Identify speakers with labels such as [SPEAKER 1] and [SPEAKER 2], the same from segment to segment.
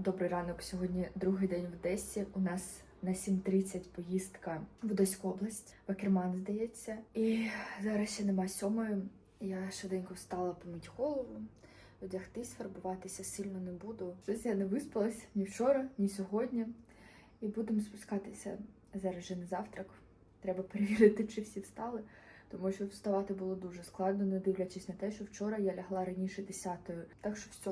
[SPEAKER 1] Добрий ранок. Сьогодні другий день в Одесі. У нас на 7.30 поїздка в Одеську область, в Акерман, здається. І зараз ще нема сьомої. Я швиденько встала помити голову, одягтись, фарбуватися сильно не буду. Щось я не виспалась ні вчора, ні сьогодні. І будемо спускатися зараз же на завтрак. Треба перевірити, чи всі встали. Тому що вставати було дуже складно, не дивлячись на те, що вчора я лягла раніше 10-ї. Так що все,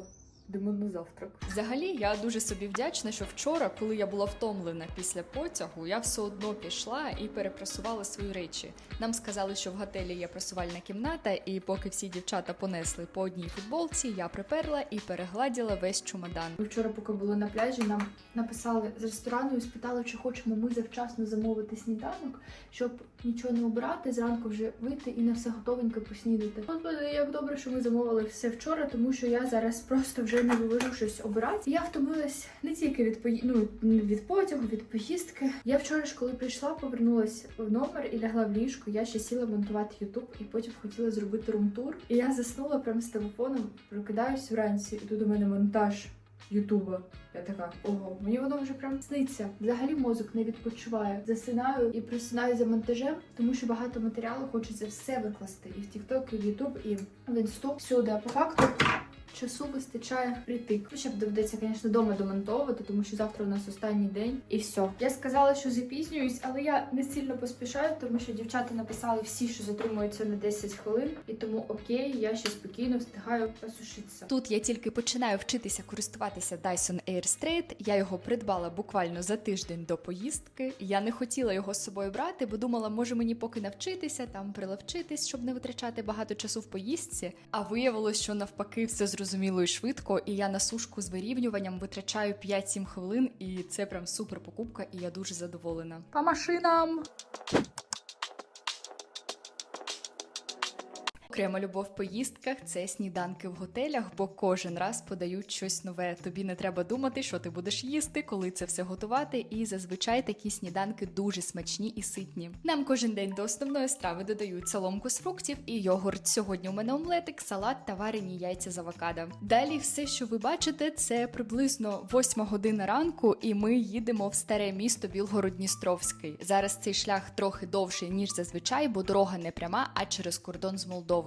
[SPEAKER 1] йдемо на завтрак.
[SPEAKER 2] Взагалі, я дуже собі вдячна, що вчора, коли я була втомлена після потягу, я все одно пішла і перепрасувала свої речі. Нам сказали, що в готелі є прасувальна кімната, і поки всі дівчата понесли по одній футболці, я приперла і перегладіла весь чемодан.
[SPEAKER 1] Ми вчора, поки були на пляжі, нам написали з ресторану і спитали, чи хочемо ми завчасно замовити сніданок, щоб нічого не обирати, зранку вже вийти і на все готовенько поснідати. Господи, як добре, що ми замовили все вчора, тому що я зараз просто вже не вивожу щось обирати. Я втомилась не тільки від пої... ну, від потягу, від поїздки. Я вчора ж, коли прийшла, повернулась в номер і лягла в ліжко. Я ще сіла монтувати Ютуб і потім хотіла зробити румтур. І я заснула прямо з телефоном, прокидаюсь вранці, і тут у мене монтаж. Ютуба. Я така, ого, мені воно вже прям сниться. Взагалі мозок не відпочиває. Засинаю і просинаю за монтажем, тому що багато матеріалу хочеться все викласти. І в TikTok, і в YouTube, і в інсту. Всюди. А по факту часу вистачає прийти. Ну, ще доведеться, звісно, вдома домонтовувати, тому що завтра у нас останній день і все. Я сказала, що запізнююсь, але я не сильно поспішаю, тому що дівчата написали всі, що затримуються на 10 хвилин, і тому окей, я ще спокійно встигаю посушитися.
[SPEAKER 2] Тут я тільки починаю вчитися користуватися Dyson Airstraight. Я його придбала буквально за тиждень до поїздки. Я не хотіла його з собою брати, бо думала, може мені поки навчитися, там прилавчитись, щоб не витрачати багато часу в поїздці. А виявилось, що навпаки все зрозуміло і швидко, і я на сушку з вирівнюванням витрачаю 5-7 хвилин, і це прям супер покупка, і я дуже задоволена. По машинам! Окрема любов в поїздках це сніданки в готелях, бо кожен раз подають щось нове. Тобі не треба думати, що ти будеш їсти, коли це все готувати. І зазвичай такі сніданки дуже смачні і ситні. Нам кожен день до основної страви додають соломку з фруктів і йогурт. Сьогодні у мене омлетик, салат та варені яйця з авокадо. Далі все, що ви бачите, це приблизно 8 година ранку, і ми їдемо в старе місто Білгород-Дністровський. Зараз цей шлях трохи довший ніж зазвичай, бо дорога не пряма, а через кордон з Молдовою.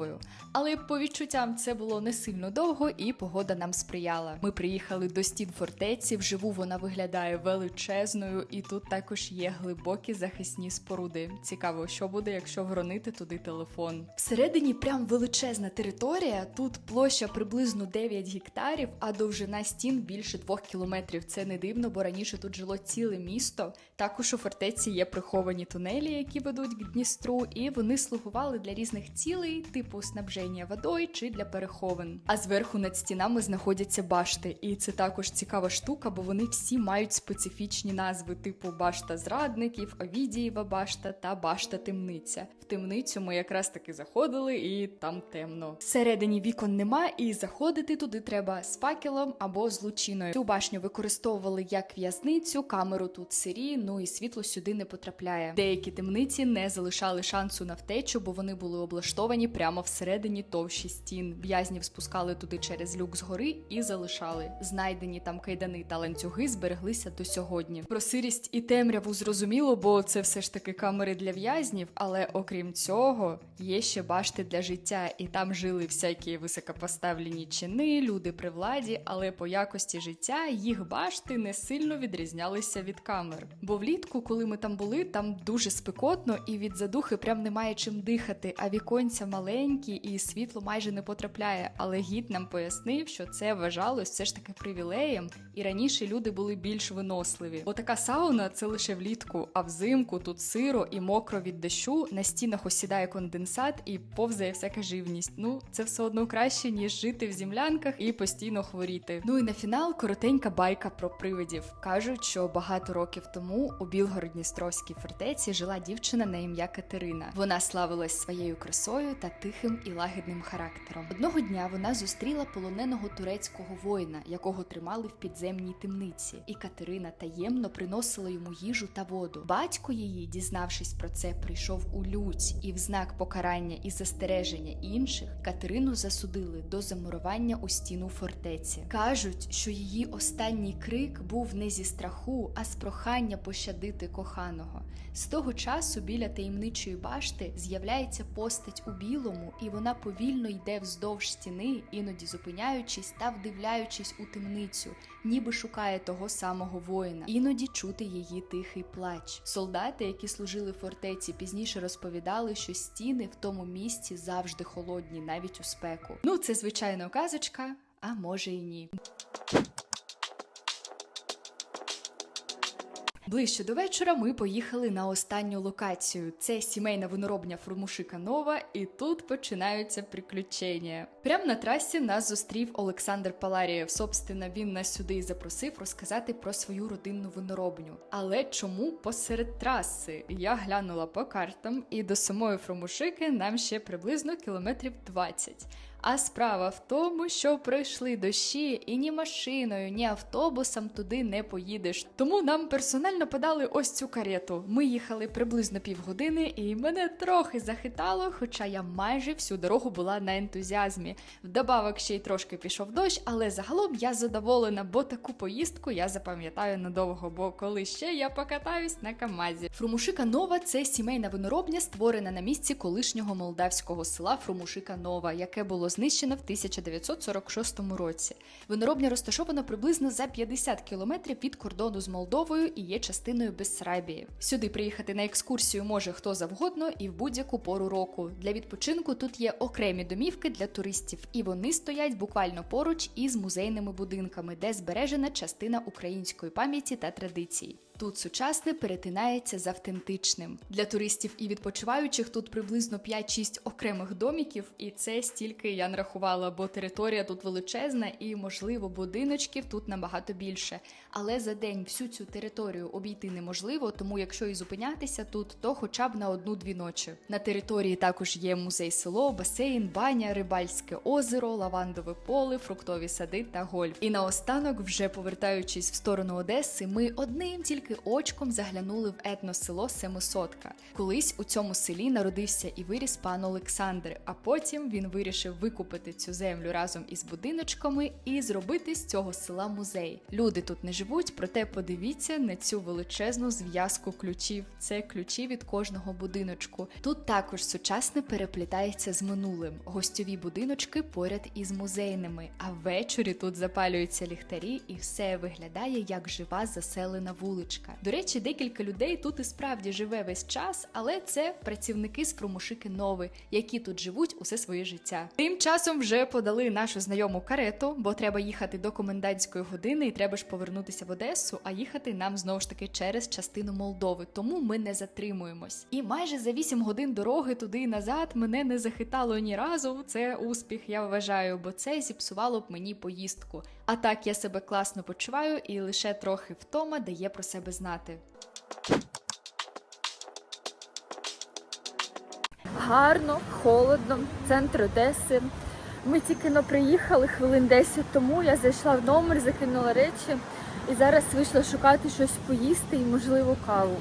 [SPEAKER 2] Але по відчуттям це було не сильно довго, і погода нам сприяла. Ми приїхали до стін фортеці. Вживу вона виглядає величезною, і тут також є глибокі захисні споруди. Цікаво, що буде, якщо вронити туди телефон. Всередині прям величезна територія. Тут площа приблизно 9 гектарів, а довжина стін більше 2 кілометрів. Це не дивно, бо раніше тут жило ціле місто. Також у фортеці є приховані тунелі, які ведуть к Дністру, і вони слугували для різних цілей, типу снабження водою чи для переховин. А зверху над стінами знаходяться башти, і це також цікава штука, бо вони всі мають специфічні назви, типу башта зрадників, Овідієва башта та башта темниця. В темницю ми якраз таки заходили, і там темно. Всередині вікон нема, і заходити туди треба з факелом або з лучиною. Цю башню використовували як в'язницю, камеру тут сирі, ну і світло сюди не потрапляє. Деякі темниці не залишали шансу на втечу, бо вони були облаштовані прямо всередині товщі стін. В'язнів спускали туди через люк згори і залишали. Знайдені там кайдани та ланцюги збереглися до сьогодні. Про сирість і темряву зрозуміло, бо це все ж таки камери для в'язнів. Але окрім цього, є ще башти для життя, і там жили всякі високопоставлені чини, люди при владі, але по якості життя їх башти не сильно відрізнялися від камер. Бо влітку, коли ми там були, там дуже спекотно, і від задухи прям немає чим дихати, а віконця маленькі і світло майже не потрапляє. Але гід нам пояснив, що це вважалось все ж таки привілеєм, і раніше люди були більш виносливі. Бо така сауна це лише влітку, а взимку тут сиро і мокро від дощу, на стінах осідає конденсат і повзає всяка живність. Ну, це все одно краще, ніж жити в землянках і постійно хворіти. Ну і на фінал коротенька байка про привидів. Кажуть, що багато років тому у Білгород-Дністровській фортеці жила дівчина на ім'я Катерина. Вона славилась своєю красою та тихим тихим і лагідним характером. Одного дня вона зустріла полоненого турецького воїна, якого тримали в підземній темниці, і Катерина таємно приносила йому їжу та воду. Батько її, дізнавшись про це, прийшов у лють, і в знак покарання і застереження інших Катерину засудили до замурування у стіну фортеці. Кажуть, що її останній крик був не зі страху, а з прохання пощадити коханого. З того часу біля таємничої башти з'являється постать у білому, і вона повільно йде вздовж стіни, іноді зупиняючись та вдивляючись у темницю, ніби шукає того самого воїна. Іноді чути її тихий плач. Солдати, які служили фортеці, пізніше розповідали, що стіни в тому місці завжди холодні, навіть у спеку. Ну, це звичайно казочка, а може і ні. Ближче до вечора ми поїхали на останню локацію. Це сімейна виноробня Фурмушика Нова, і тут починаються приключення. Прямо на трасі нас зустрів Олександр Паларієв. Собственно, він нас сюди і запросив розказати про свою родинну виноробню. Але чому посеред траси? Я глянула по картам, і до самої Фрумушики нам ще приблизно кілометрів 20. А справа в тому, що пройшли дощі, і ні машиною, ні автобусом туди не поїдеш. Тому нам персонально подали ось цю карету. Ми їхали приблизно півгодини, і мене трохи захитало, хоча я майже всю дорогу була на ентузіазмі. Вдобавок ще й трошки пішов дощ, але загалом я задоволена, бо таку поїздку я запам'ятаю надовго, бо коли ще я покатаюсь на Камазі. Фрумушика Нова це сімейна виноробня, створена на місці колишнього молдавського села Фрумушика Нова, яке було знищено в 1946 році. Виноробня розташована приблизно за 50 кілометрів від кордону з Молдовою і є частиною Бессарабії. Сюди приїхати на екскурсію може хто завгодно і в будь-яку пору року. Для відпочинку тут є окремі домівки для туристів, і вони стоять буквально поруч із музейними будинками, де збережена частина української пам'яті та традицій. Тут сучасне перетинається з автентичним. Для туристів і відпочиваючих тут приблизно 5-6 окремих доміків, і це стільки я нарахувала, бо територія тут величезна і, можливо, будиночків тут набагато більше. Але за день всю цю територію обійти неможливо, тому якщо і зупинятися тут, то хоча б на одну-дві ночі. На території також є музей село, басейн, баня, рибальське озеро, лавандове поле, фруктові сади та гольф. І наостанок, вже повертаючись в сторону Одеси, ми одним тільки очком заглянули в етносело Семисотка. Колись у цьому селі народився і виріс пан Олександр, а потім він вирішив викупити цю землю разом із будиночками і зробити з цього села музей. Люди тут не живуть, проте подивіться на цю величезну зв'язку ключів. Це ключі від кожного будиночку. Тут також сучасне переплітається з минулим. Гостьові будиночки поряд із музейними. А ввечері тут запалюються ліхтарі, і все виглядає як жива заселена вуличка. До речі, декілька людей тут і справді живе весь час, але це працівники з Промушики Нови, які тут живуть усе своє життя. Тим часом вже подали нашу знайому карету, бо треба їхати до комендантської години, і треба ж повернутися в Одесу, а їхати нам знову ж таки через частину Молдови. Тому ми не затримуємось. І майже за 8 годин дороги туди і назад мене не захитало ні разу. Це успіх, я вважаю, бо це зіпсувало б мені поїздку. А так я себе класно почуваю, і лише трохи втома дає про себе знати.
[SPEAKER 1] Гарно, холодно, центр Одеси. Ми тільки но приїхали хвилин 10 тому. Я зайшла в номер, закинула речі і зараз вийшла шукати щось поїсти і, можливо, каву.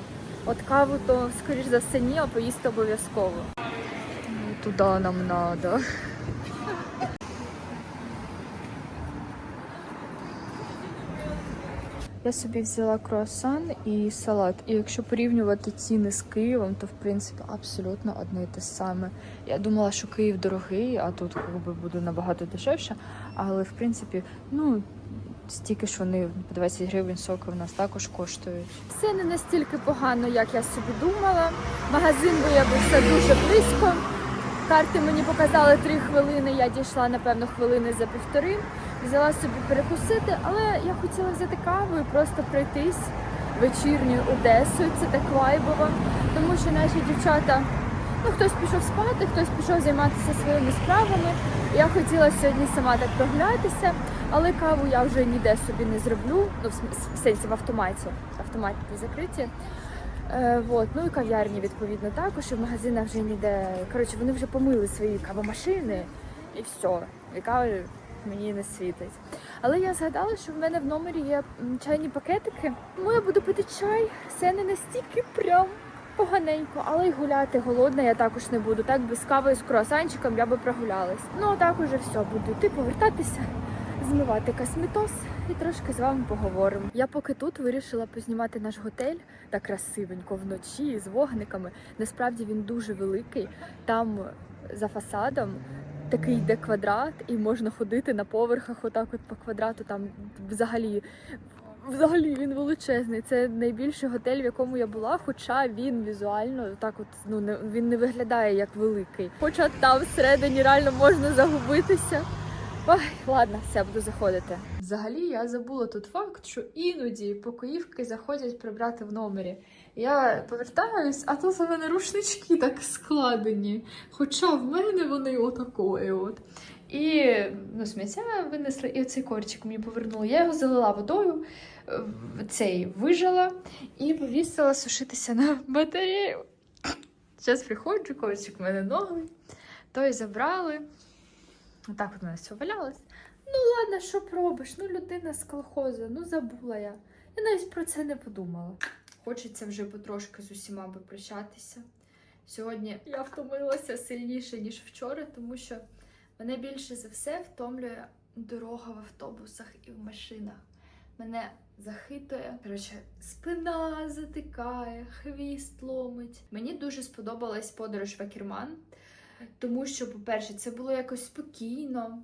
[SPEAKER 1] От каву то, скоріш за все, ні, а поїсти обов'язково. Туди нам треба. Я собі взяла круасан і салат. І якщо порівнювати ціни з Києвом, то в принципі абсолютно одне і те саме. Я думала, що Київ дорогий, а тут якби буде набагато дешевше. Але в принципі, ну стільки ж вони по 20 гривень соки в нас також коштують. Все не настільки погано, як я собі думала. Магазин виявився дуже близько. Карти мені показали 3 хвилини. Я дійшла напевно хвилини за півтори. Взяла собі перекусити, але я хотіла взяти каву і просто пройтись вечірньою Одесою. Це так вайбово, тому що наші дівчата, ну хтось пішов спати, хтось пішов займатися своїми справами. Я хотіла сьогодні сама так прогулятися, але каву я вже ніде собі не зроблю. Ну, в сенсі в автоматі. Автомати закриті. Е, вот. Ну і кав'ярні, відповідно, також. І в магазинах вже ніде. Коротше, вони вже помили свої кавомашини і все. І кави мені не світить. Але я згадала, що в мене в номері є чайні пакетики. Тому я буду пити чай. Це не настільки прям поганенько, але й гуляти голодна я також не буду. Так без кави з круасанчиком я би прогулялась. Ну а так уже все, буду йти повертатися, змивати косметоз і трошки з вами поговоримо. Я поки тут вирішила познімати наш готель так красивенько вночі з вогниками. Насправді він дуже великий. Там за фасадом такий йде квадрат, і можна ходити на поверхах, отак от по квадрату. Там взагалі. Взагалі він величезний. Це найбільший готель, в якому я була, хоча він візуально так от ну не він не виглядає як великий. Хоча там всередині реально можна загубитися. Ой, ладно, все, буду заходити. Взагалі я забула тут факт, що іноді покоївки заходять прибрати в номері. Я повертаюсь, а тут у мене рушнички так складені. Хоча в мене вони отакої от. І ну, сміття винесли, і оцей корчик мені повернули. Я його залила водою, цей вижила і повісила сушитися на батарею. Зараз приходжу, корчик в мене новий. Той забрали. Отак от мене все валялось. Ну ладно, що пробиш? Ну людина з колхозу, ну забула я. Я навіть про це не подумала. Хочеться вже потрошки з усіма попрощатися. Сьогодні я втомилася сильніше, ніж вчора, тому що мене більше за все втомлює дорога в автобусах і в машинах. Мене захитує, коротше, спина затикає, хвіст ломить. Мені дуже сподобалась подорож в Акерман, тому що, по-перше, це було якось спокійно,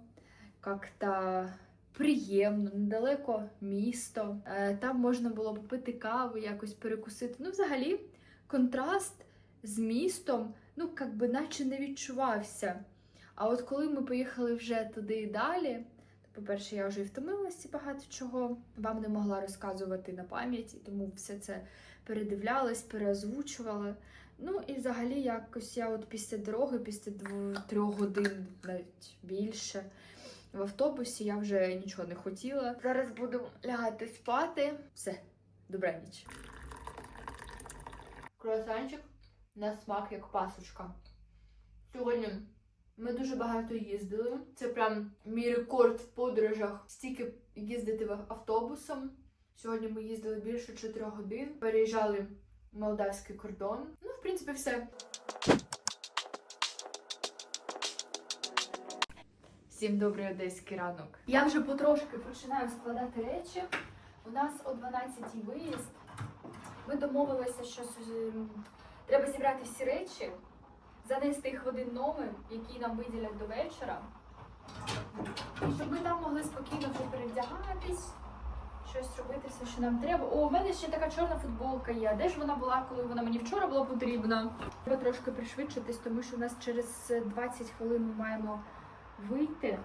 [SPEAKER 1] як-то приємно, недалеко місто. Е, Там можна було попити каву, якось перекусити. Ну, взагалі, контраст з містом, ну, як би наче не відчувався. А от коли ми поїхали вже туди і далі, то, по-перше, я вже і втомилася багато чого вам не могла розказувати на пам'яті, тому все це передивлялась, переозвучувала. Ну і взагалі якось я от після дороги, після двох годин, навіть більше, в автобусі я вже нічого не хотіла. Зараз буду лягати спати. Все, добра ніч. Круасанчик на смак як пасочка. Сьогодні ми дуже багато їздили. Це прям мій рекорд в подорожах. Стільки їздити автобусом. Сьогодні ми їздили більше 4 годин. Переїжджали молдавський кордон. Ну, в принципі, все. Всім добрий одеський ранок. Я вже потрошки починаю складати речі. У нас о 12-й виїзд. Ми домовилися, що треба зібрати всі речі, занести їх в один номер, який нам виділять до вечора. Щоб ми там могли спокійно вже перевдягатись, щось робити, все, що нам треба. О, у мене ще така чорна футболка є. Де ж вона була, коли вона мені вчора була потрібна? Треба трошки пришвидшитись, тому що у нас через 20 хвилин ми маємо вийти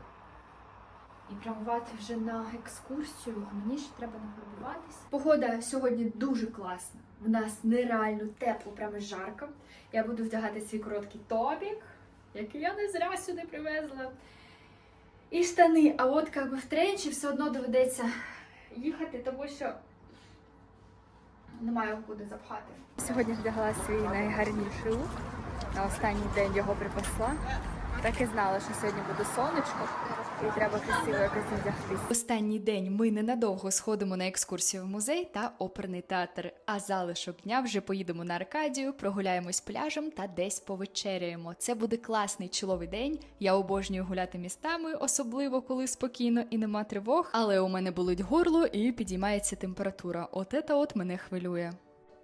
[SPEAKER 1] і прямувати вже на екскурсію, а мені ще треба нагодуватися. Погода сьогодні дуже класна. В нас нереально тепло, прямо жарко. Я буду вдягати свій короткий топік, який я не зря сюди привезла. І штани. А от як би в все одно доведеться їхати, тому що немає куди запхати. Сьогодні вдягла свій найгарніший лук. На останній день його припасла. Так і знала, що сьогодні буде сонечко, і треба красиво якось вдягтись.
[SPEAKER 2] Останній день ми ненадовго сходимо на екскурсію в музей та оперний театр. А залишок дня вже поїдемо на Аркадію, прогуляємось пляжем та десь повечеряємо. Це буде класний чоловий день. Я обожнюю гуляти містами, особливо коли спокійно і нема тривог. Але у мене болить горло і підіймається температура. От ета от мене хвилює.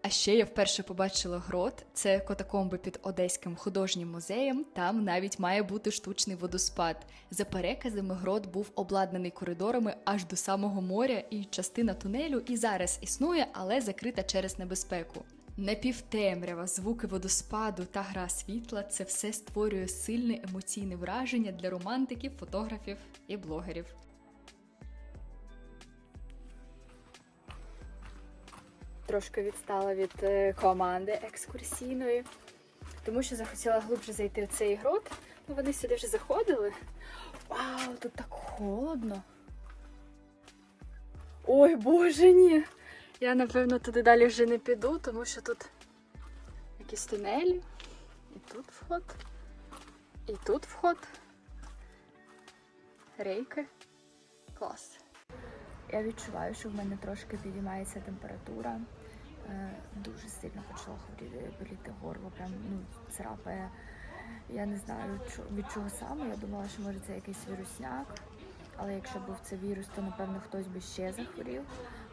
[SPEAKER 2] А ще я вперше побачила грот. Це катакомби під Одеським художнім музеєм. Там навіть має бути штучний водоспад. За переказами, грот був обладнаний коридорами аж до самого моря, і частина тунелю і зараз існує, але закрита через небезпеку. Напівтемрява, звуки водоспаду та гра світла це все створює сильне емоційне враження для романтиків, фотографів і блогерів.
[SPEAKER 1] Трошки відстала від е, команди екскурсійної, тому що захотіла глибше зайти в цей грот. Ну, вони сюди вже заходили. Вау, тут так холодно. Ой, боже, ні. Я, напевно, туди далі вже не піду, тому що тут
[SPEAKER 2] якісь тунелі. І тут вход. І тут вход. Рейки. Клас. Я відчуваю, що в мене трошки підіймається температура. Е, Дуже сильно почало хворіти, боліти горло, прям ну, царапає. Я не знаю від чого саме. Я думала, що може це якийсь вірусняк. Але якщо був це вірус, то напевно хтось би ще захворів.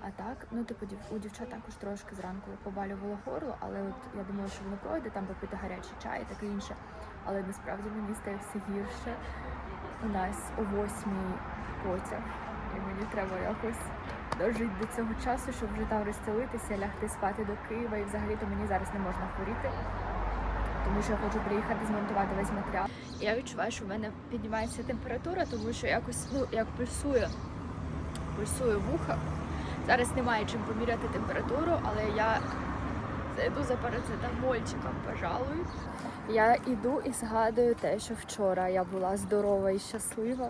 [SPEAKER 2] А так, ну типу, у дівчат також трошки зранку побалювало горло, але от я думала, що воно пройде, там попити гарячий чай і таке інше. Але насправді мені стає все гірше. У нас о восьмій потяг, і мені треба якось дожити до цього часу, щоб вже там розстелитися, лягти спати до Києва. І взагалі то мені зараз не можна хворіти, тому що я хочу приїхати змонтувати весь матеріал. Я відчуваю, що в мене піднімається температура, тому що якось ну як пульсує, пульсує вуха. Зараз немає чим поміряти температуру, але я зайду за парацетамольчиком, пожалуй. Я іду і згадую те, що вчора я була здорова і щаслива.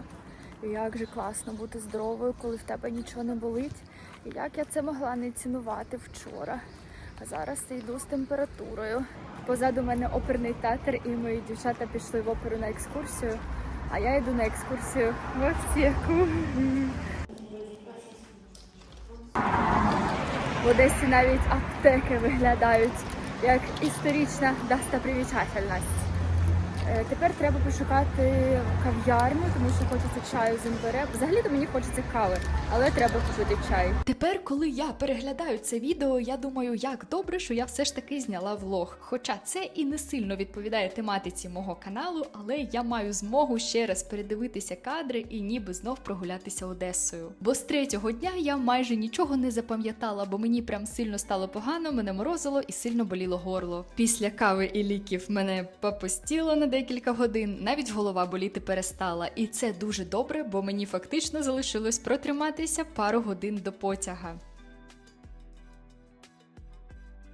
[SPEAKER 2] І як же класно бути здоровою, коли в тебе нічого не болить. І як я це могла не цінувати вчора. А зараз йду з температурою. Позаду мене оперний театр, і мої дівчата пішли в оперу на екскурсію. А я йду на екскурсію в аптеку. В Одесі навіть аптеки виглядають як історична достопримічательність. Е, Тепер треба пошукати кав'ярню, тому що хочеться чаю з імбирем. Взагалі-то мені хочеться кави, але треба купити чай. Тепер, коли я переглядаю це відео, я думаю, як добре, що я все ж таки зняла влог. Хоча це і не сильно відповідає тематиці мого каналу, але я маю змогу ще раз передивитися кадри і ніби знов прогулятися Одесою. Бо з третього дня я майже нічого не запам'ятала, бо мені прям сильно стало погано, мене морозило і сильно боліло горло. Після кави і ліків мене попустіло на декілька годин, навіть голова боліти перестала. І це дуже добре, бо мені фактично залишилось протриматися пару годин до потяга.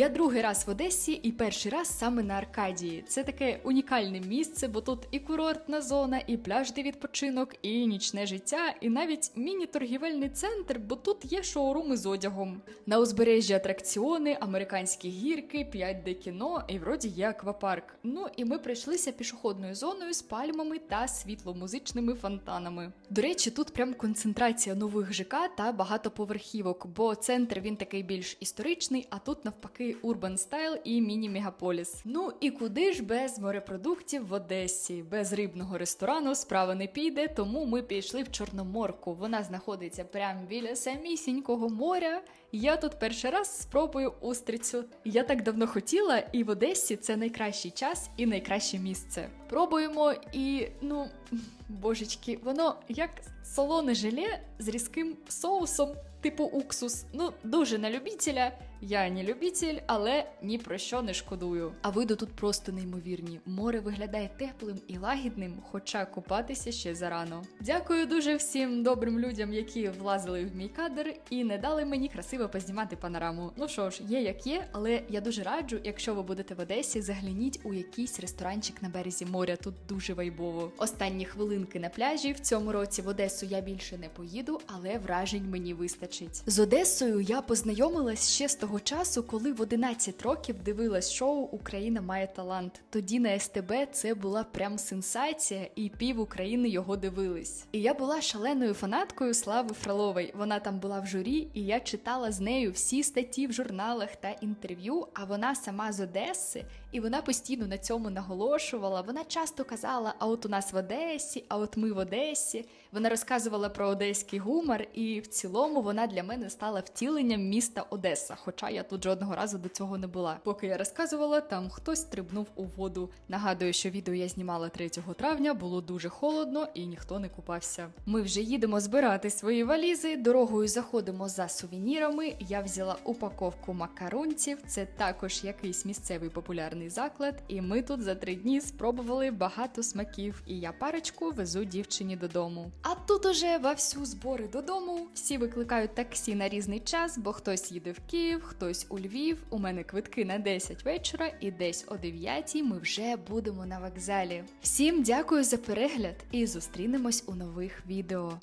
[SPEAKER 2] Я другий раз в Одесі і перший раз саме на Аркадії. Це таке унікальне місце, бо тут і курортна зона, і пляж де відпочинок, і нічне життя, і навіть міні-торгівельний центр, бо тут є шоуруми з одягом. На узбережжі атракціони, американські гірки, 5D кіно і вроді є аквапарк. Ну і ми пройшлися пішохідною зоною з пальмами та світломузичними фонтанами. До речі, тут прям концентрація нових ЖК та багатоповерхівок, бо центр він такий більш історичний, а тут навпаки урбан Style і міні-мегаполіс. Ну і куди ж без морепродуктів в Одесі? Без рибного ресторану справа не піде, тому ми пішли в Чорноморку. Вона знаходиться прямо біля самісінького моря. Я тут перший раз спробую устрицю. Я так давно хотіла, і в Одесі це найкращий час і найкраще місце. Пробуємо і ну божечки, воно як солоне желе з різким соусом, типу уксус. Ну, дуже на любителя. Я не любитель, але ні про що не шкодую. А види тут просто неймовірні. Море виглядає теплим і лагідним, хоча купатися ще зарано. Дякую дуже всім добрим людям, які влазили в мій кадр і не дали мені красиво познімати панораму. Ну що ж, є як є, але я дуже раджу, якщо ви будете в Одесі, загляніть у якийсь ресторанчик на березі моря. Тут дуже вайбово. Останні хвилинки на пляжі. В цьому році в Одесу я більше не поїду, але вражень мені вистачить. З Одесою я познайомилась ще з того часу, коли в 11 років дивилась шоу Україна має талант. Тоді на СТБ це була прям сенсація, і пів України його дивились. І я була шаленою фанаткою Слави Фролової. Вона там була в журі, і я читала з нею всі статті в журналах та інтерв'ю. А вона сама з Одеси, і вона постійно на цьому наголошувала. Вона часто казала: а от у нас в Одесі, а от ми в Одесі. Вона розказувала про одеський гумор, і в цілому вона для мене стала втіленням міста Одеса. Хоча я тут жодного разу до цього не була. Поки я розказувала, там хтось стрибнув у воду. Нагадую, що відео я знімала 3 травня, було дуже холодно і ніхто не купався. Ми вже їдемо збирати свої валізи. Дорогою заходимо за сувенірами. Я взяла упаковку макарунців. Це також якийсь місцевий популярний заклад. І ми тут за три дні спробували багато смаків. І я парочку везу дівчині додому. А тут уже вовсю збори додому. Всі викликають таксі на різний час, бо хтось їде в Київ, хтось у Львів. У мене квитки на 10 вечора, і десь о 9 ми вже будемо на вокзалі. Всім дякую за перегляд і зустрінемось у нових відео.